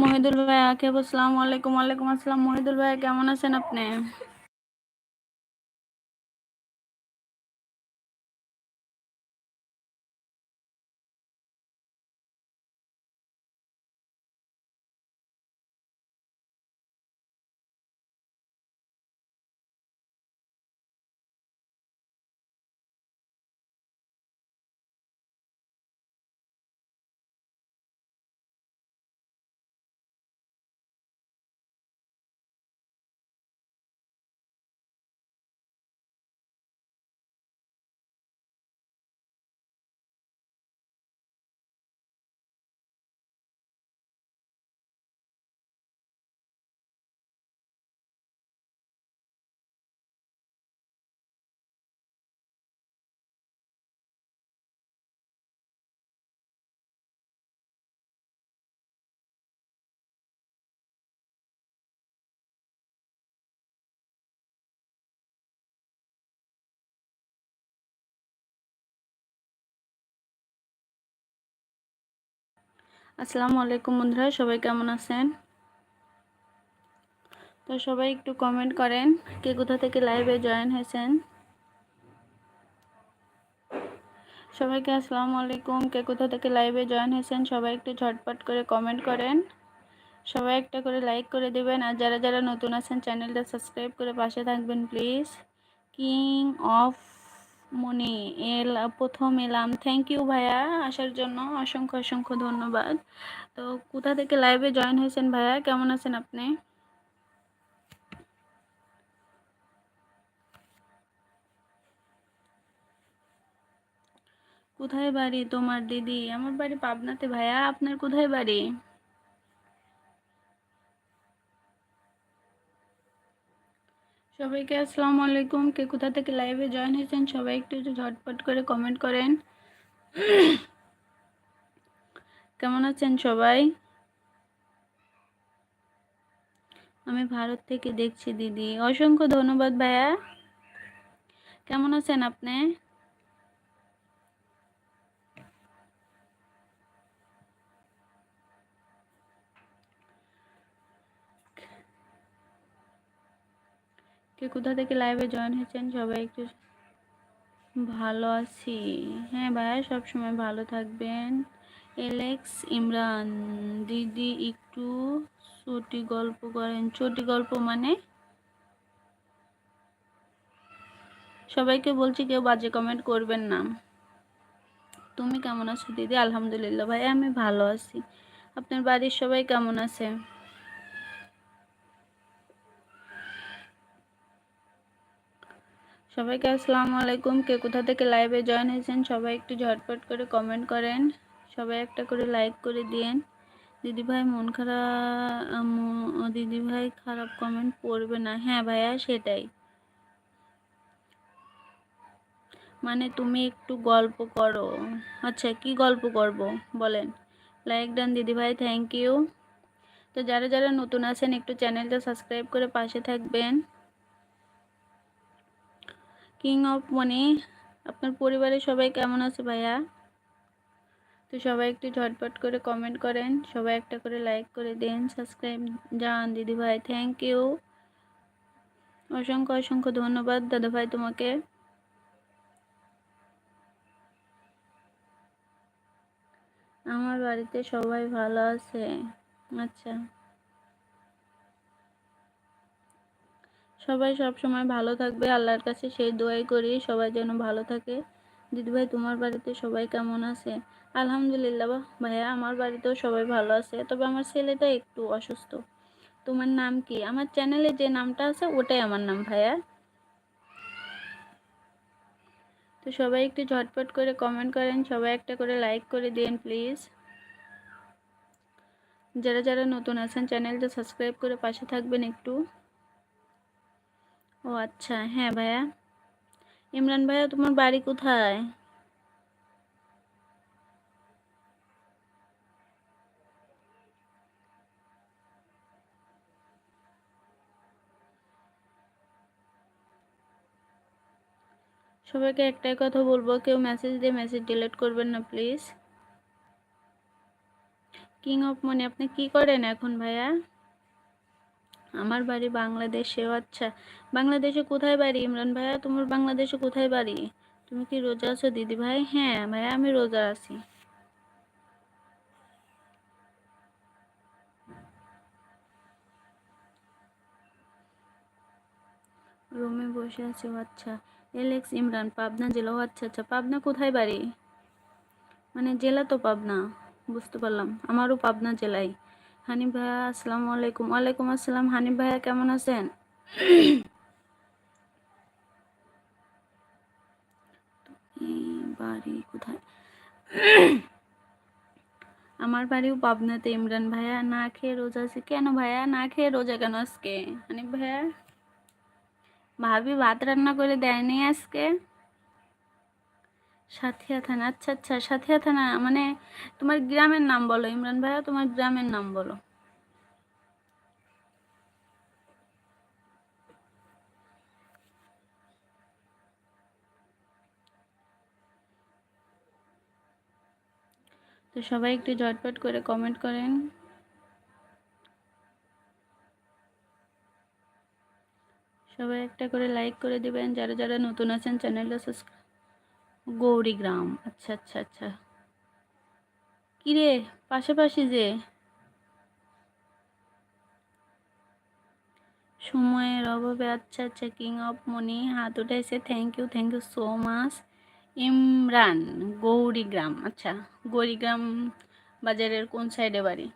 মহিদুল ভাই আকে আসসালামু আলাইকুম ওয়ালাইকুম আসসালাম। মহিদুল ভাই কেমন আছেন আপনি? আসসালামু আলাইকুম বন্ধুরা, সবাই কেমন আছেন? তো সবাই একটু কমেন্ট করেন, কে কোথা থেকে লাইভে জয়েন হয়েছেন? সবাইকে আসসালামু আলাইকুম, কে কোথা থেকে লাইভে জয়েন হয়েছেন? সবাই একটু ঝটপট করে কমেন্ট করেন। সবাই একটা করে লাইক করে দেবেন, আর যারা যারা নতুন আছেন চ্যানেলটা সাবস্ক্রাইব করে পাশে থাকবেন প্লিজ কিং অফ মনি, এল, প্রথম এলাম। থ্যাংক ইউ ভাইয়া আসার জন্য। অসংখ্য অসংখ্য ধন্যবাদ। তো কোথা থেকে লাইভে জয়েন হয়েছেন ভাইয়া? কেমন আছেন আপনি? কোথায় বাড়ি তোমার দিদি? আমার বাড়ি পাবনাতে ভাইয়া। আপনার কোথায় বাড়ি? সবাইকে আসসালামু আলাইকুম। কে কোথা থেকে লাইভে জয়েন হয়েছেন সবাই একটু ঝটপট করে কমেন্ট করেন। কেমন আছেন সবাই? আমি ভারত থেকে দেখছি দিদি। অসংখ্য ধন্যবাদ ভাইয়া। কেমন আছেন আপনি? কে কোথা থেকে লাইভে জয়েন হয়েছেন? সবাই একটু ভালো আছি। হ্যাঁ ভাইয়া, সবসময় ভালো থাকবেন। এলেক্স ইমরান, দিদি একটু ছোটি গল্প করেন। ছোটি গল্প মানে? সবাইকে বলছি কেউ বাজে কমেন্ট করবেন না। তুমি কেমন আছো দিদি? আলহামদুলিল্লাহ ভাই আমি ভালো আছি। আপনার বাড়ির সবাই কেমন আছে? সবাইকে আসসালামু আলাইকুম। কে কোথা থেকে লাইভে জয়েন হয়েছেন, সবাই একটু ঝটপট করে কমেন্ট করেন। সবাই একটা করে লাইক করে দিন দিদি ভাই, মন খারাপ দিদি ভাই খারাপ কমেন্ট পড়বে না। হ্যাঁ ভাইয়া, সেটাই। মানে তুমি একটু গল্প করো। আচ্ছা কি গল্প করব? বলেন। লাইক ডান দিদি ভাই থ্যাংক ইউ তো যারা যারা নতুন আছেন, একটু চ্যানেলটা সাবস্ক্রাইব করে পাশে থাকবেন। কিং অফ মনি আপনার পরিবারের সবাই কেমন আছে ভাইয়া? তো সবাই একটু ঝটপট করে কমেন্ট করেন, সবাই একটা করে লাইক করে দেন সাবস্ক্রাইব যান দিদি ভাই থ্যাংক ইউ অসংখ্য অসংখ্য ধন্যবাদ দাদা ভাই তোমাকে। আমার বাড়িতে সবাই ভালো আছে। আচ্ছা। সবাই সব সময় ভালো থাকবে। আল্লাহর কাছে সেই দোয়াই করি, সবাই যেন ভালো থাকে। দিদিভাই তোমার বাড়িতে সবাই কেমন আছে? আলহামদুলিল্লাহ, ভাইয়া, আমার বাড়িতেও সবাই ভালো আছে। তবে আমার ছেলেটা একটু অসুস্থ। তোমার নাম কি? আমার চ্যানেলে যে নামটা আছে, ওটাই আমার নাম, ভাইয়া। তো সবাই একটু ঝটপট করে কমেন্ট করেন, সবাই একটা করে লাইক করে দিন প্লিজ যারা যারা নতুন আছেন, চ্যানেলটা সাবস্ক্রাইব করে পাশে থাকবেন একটু। ও আচ্ছা হ্যাঁ ভাইয়া। ইমরান ভাইয়া, তোমার বাড়ি কোথায়? সবাইকে একটাই কথা বলব, কেউ মেসেজ দিয়ে মেসেজ ডিলিট করবেন না প্লিজ কিং অফ মনি আপনি কি করেন এখন ভাইয়া? আমার বাড়ি বাংলাদেশেও আচ্ছা। বাংলাদেশে কোথায় বাড়ি? ইমরান ভাইয়া, তোমার বাংলাদেশে কোথায় বাড়ি? তুমি কি রোজা আছো দিদি ভাই? হ্যাঁ ভাইয়া, আমি রোজা আছি। রুমে বসে আছি আচ্ছা। এলেক্স, ইমরান, পাবনা জেলা আচ্ছা আচ্ছা। পাবনা কোথায় বাড়ি? মানে জেলা তো পাবনা, বুঝতে পারলাম। আমারও পাবনা জেলায়। হানিফ ভাইয়া আসসালামু আলাইকুম। ওয়ালাইকুম আসসালাম, হানিফ ভাইয়া, কেমন আছেন? বাড়ি কোথায়? আমার বাড়িও পাবনাতে, ইমরান ভাইয়া, না খেয়ে রোজা আছে। কেন ভাইয়া? না খেয়ে রোজা কেন আজকে? হানিফ ভাইয়া? ভাবি ভাত রান্না করে দেয়নি আজকে। সাথিয়া থানা। আচ্ছা আচ্ছা সাথিয়া থানা মানে তোমার গ্রামের নাম বলো, ইমরান ভাইয়া, তোমার গ্রামের নাম বলো। তো সবাই একটু জটপট করে কমেন্ট করেন। সবাই একটা করে লাইক করে দিবেন, যারা যারা নতুন আছেন চ্যানেলটা সাবস্ক্রাইব গৌরীগ্রাম। আচ্ছা আচ্ছা আচ্ছা। কিরে, পাশাপাশি যে সময়ের অভাবে আচ্ছা আচ্ছা কিং অফ মনি হাত উঠাইছে thank you thank you so much Imran, Gourigram. আচ্ছা গৌরীগ্রাম বাজারের কোন সাইডে বাড়ি?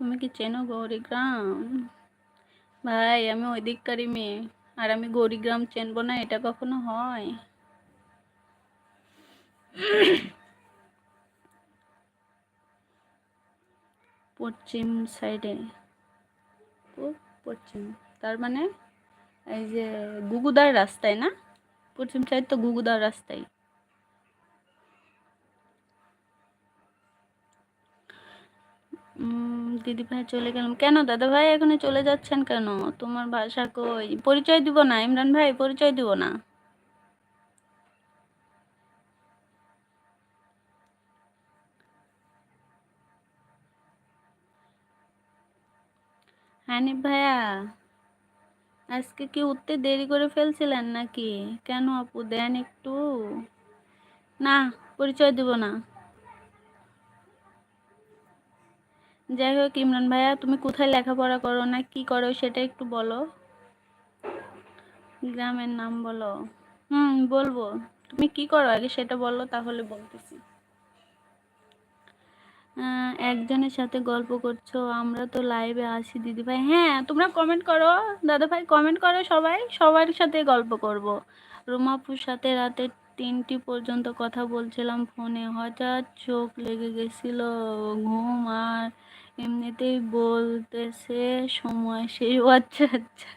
তুমি কি চেনো গৌরীগ্রাম? ভাই, আমি ওই দিককারই মেয়ে। আর আমি গৌরীগ্রাম চেনবো না, এটা কখনো হয়? পশ্চিম সাইডে। পশ্চিম। তার মানে এই যে গুগুদার রাস্তায় না? পশ্চিম সাইড তো গুগুদার রাস্তায়। দিদি ভাই চলে গেলাম। কেন দাদা ভাই এখানে চলে যাচ্ছেন কেন? তোমার ভাষা কই? পরিচয় দিব না, ইমরান ভাই, পরিচয় দিব না। হানিফ ভাইয়া, আজকে কি উঠতে দেরি করে ফেলছিলেন নাকি? কেন আপু, দেন একটু। না, পরিচয় দিব না। যাই হোক, ইমরান ভাইয়া, তুমি কোথায় লেখাপড়া করো না কি করো সেটা একটু বলো। গ্রামের নাম বলো। হুম, বলব। তুমি কি করো আগে সেটা বলো, তাহলে বলতেছি। একজনের সাথে গল্প করছ, আমরা তো লাইভে আসি দিদি ভাই। হ্যাঁ তোমরা কমেন্ট করো। দাদা ভাই কমেন্ট করো সবাই। সবার সাথে গল্প করব। রুমাপুর সাথে রাতে তিনটি পর্যন্ত কথা বলছিলাম, ফোনে হঠাৎ চোখ লেগে গেছিল, ঘুম আর এমনিতেই বলতেছে, সময় শেষ। আচ্ছা আচ্ছা।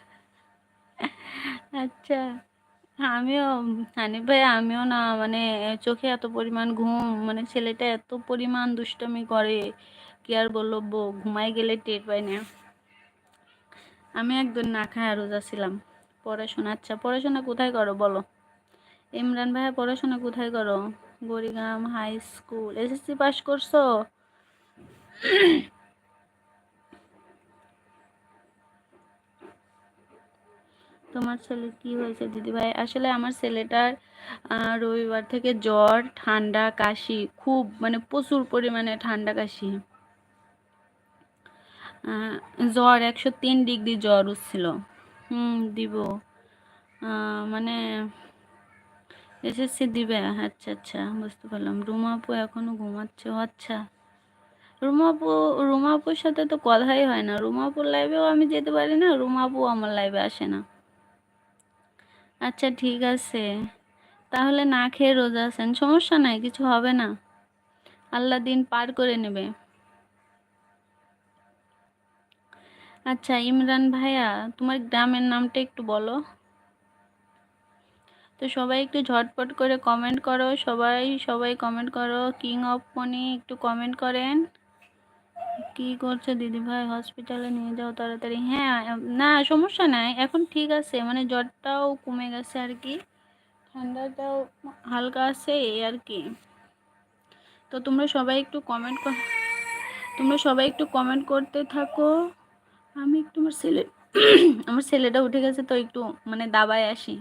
আচ্ছা আমিও, হানিফ ভাই, আমিও না মানে চোখে এত পরিমাণ ঘুম মানে ছেলেটা এত পরিমাণ দুষ্টমি করে, কি আর বলব ঘুমাই গেলে টের পাই না। আমি একদিন না খায় রোজা ছিলাম। পড়াশোনা আচ্ছা পড়াশোনা কোথায় করো বলো? ইমরান ভাইয়া, পড়াশোনা কোথায় করো? Gorigram high school, SSC pass করছ? তোমার ছেলে কি হয়েছে, দিদিভাই? আসলে আমার ছেলেটার রবিবার থেকে জ্বর, ঠান্ডা, কাশি, খুব মানে প্রচুর পরিমাণে ঠান্ডা, কাশি। জ্বর একশো তিন ডিগ্রি জ্বর উঠছিল। হুম, দিব। মানে এসএসসি দিবে? আচ্ছা আচ্ছা বুঝতে পারলাম। রুমাপু এখনও ঘুমাচ্ছে? আচ্ছা। রুমাপু রুমাপুর সাথে তো কথাই হয় না। রুমাপুর লাইভেও আমি যেতে পারি না রুমাপু আমার লাইভে আসে না। আচ্ছা ঠিক আছে। তাহলে না খেয়ে রোজা আছেন, সমস্যা নাই, কিছু হবে না। আল্লাহ দিন পার করে নেবে। আচ্ছা ইমরান ভাইয়া, তোমার গ্রামের নামটা একটু বলো। তো সবাই একটু ঝটপট করে কমেন্ট করো, সবাই সবাই কমেন্ট করো। কিং অফ মনি একটু কমেন্ট করেন। কি করছে? দিদি ভাই হসপিটালে নিয়ে যাও তাড়াতাড়ি। হ্যাঁ না, সমস্যা নাই। এখন ঠিক আছে। মানে জ্বরটাও কমে গেছে আর কি। ঠান্ডাটাও হালকা আছে এই আর কি। তো তোমরা সবাই একটু কমেন্ট তোমরা সবাই একটু কমেন্ট করতে থাকো। আমি একটু আমার ছেলে, আমার ছেলেটা উঠে গেছে, তো একটু মানে দাবায় আসি।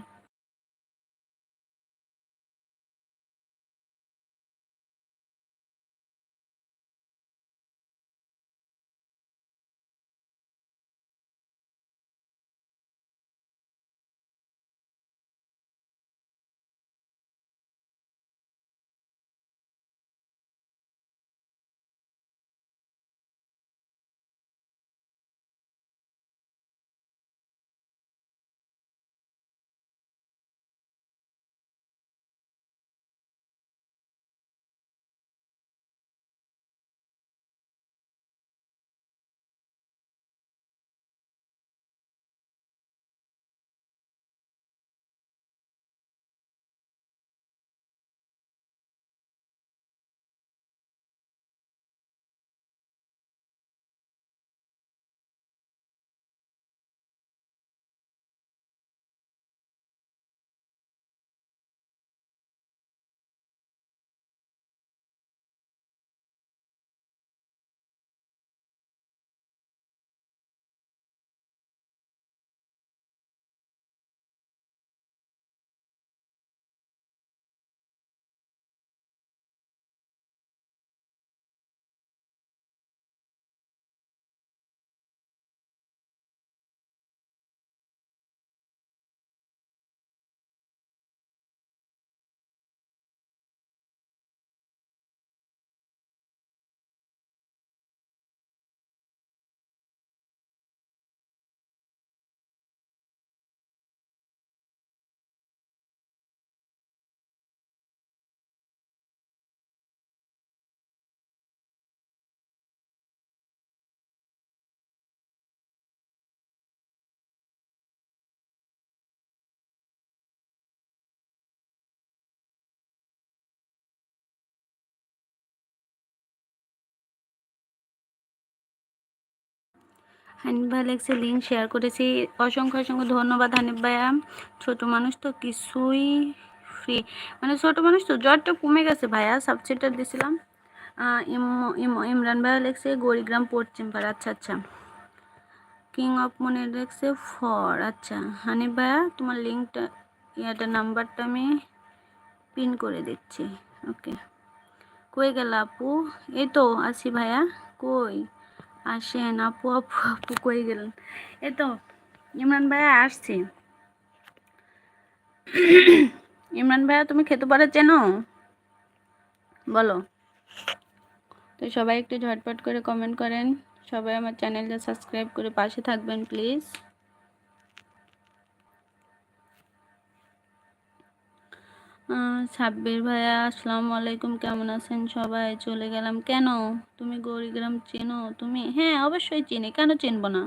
হানিফ ভাই লেগছে লিঙ্ক শেয়ার করেছি। অসংখ্য অসংখ্য ধন্যবাদ হানিফ ভাইয়া। ছোটো মানুষ তো কিছুই ফ্রি মানে ছোটো মানুষ তো জ্বরটা কমে গেছে ভাইয়া সাবসেন্টার দিয়েছিলাম ইমরান ভাইয়া লেগছে গড়িগ্রাম পশ্চিম পাড়া। আচ্ছা আচ্ছা। কিং অফ মনে লেগছে ফর আচ্ছা। হানিফ ভাইয়া, তোমার লিঙ্কটা ইয়াটা নাম্বারটা আমি পিন করে দিচ্ছি। ওকে কই গেল আপু? এই তো আছি ভাইয়া। কই? আসেন, আপু আপু আপু, কই গেলেন? এ তো, ইমরান ভাইয়া আসছি। ইমরান ভাইয়া, তুমি খেতে পারো চেনো? বলো। তো সবাই একটু ঝটপট করে কমেন্ট করেন। সবাই আমার চ্যানেলটা সাবস্ক্রাইব করে পাশে থাকবেন প্লিজ সাব্বির ভাইয়া, আসসালামু আলাইকুম। কেমন আছেন সবাই? চলে গেলাম। কেন? তুমি গৌরীগ্রাম চেনো? তুমি? হ্যাঁ অবশ্যই চিনি। কেন চিনবো না?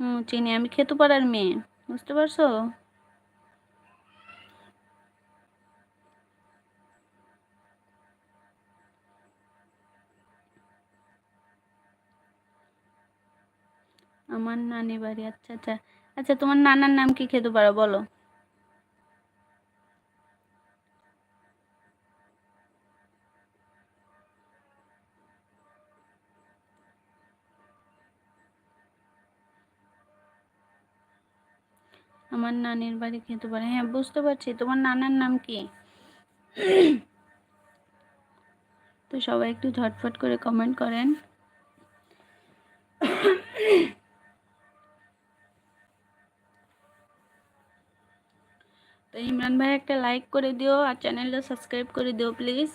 হুম, চিনি। আমি খেতে পারার মেয়ে। বুঝতে পারছ? আমার নানি বাড়ি। আচ্ছা আচ্ছা। আচ্ছা তোমার নানার নাম কি খেতে পারো বলো। আমার নানির বাড়ি খেতে পারে হ্যাঁ বুঝতে পারছি। তোমার নানার নাম কি? তো সবাই একটু ঝটফট করে কমেন্ট করেন। তো ইমরান ভাই একটা লাইক করে দিও আর চ্যানেলটা সাবস্ক্রাইব করে দিও প্লিজ